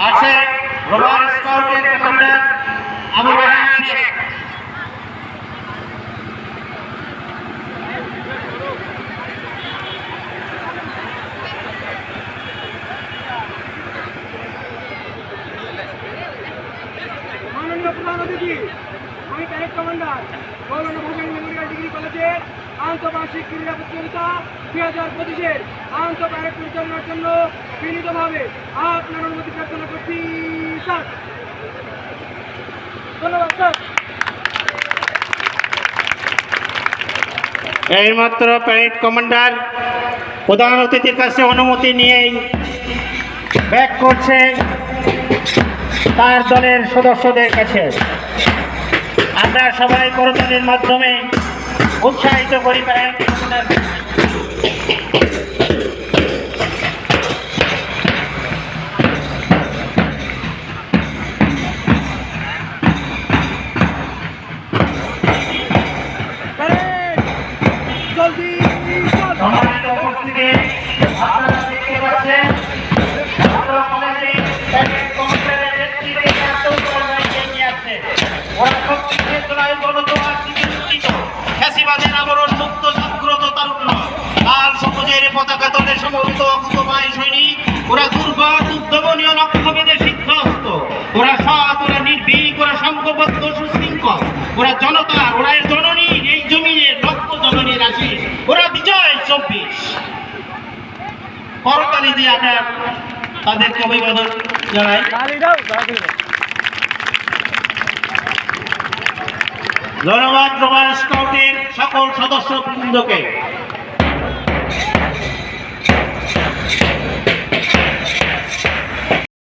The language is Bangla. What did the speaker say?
আছে, রোমান স্কাউটের কমান্ডার আবু রাহান শেখ আমি ক্যারেক্ট কমান্ডার মৌলানা ভাসান মেমোরিয়াল ডিগ্রি ক্রীড়া প্রতিযোগিতা দুই হাজার পঁচিশের আন্ত প্যারেড পরিচালনার জন্য বিনীতভাবে আপনার অনুমতি প্রার্থনা এইমাত্র প্যারেড কমান্ডার প্রধান অতিথির কাছে অনুমতি নিয়েই ব্যাক করছে তার দলের সদস্যদের কাছে। আমরা সবাই করতালির মাধ্যমে উৎসাহিত করি প্যারেড কমান্ডার সবুজের পতাকা তলে সমবেত অকুতবায় সৈনিক, ওরা দুর্গত উদ্যমনীয় লক্ষ্যভেদে সিদ্ধহস্ত। ওরা সৎ, ওরা নির্ভীক, ওরা সংঘবদ্ধ, সুশৃঙ্খল। ওরা জনতা, ওরা জননী, এই জমিনের রক্ত জননীর আশিস ওরা বিজয় চব্বিশ। করতালি দিয়ে আমরা তাদেরকে অভিবাদন জানাই। ধন্যবাদ রোমান স্কাউটের সকল সদস্য বৃন্দকে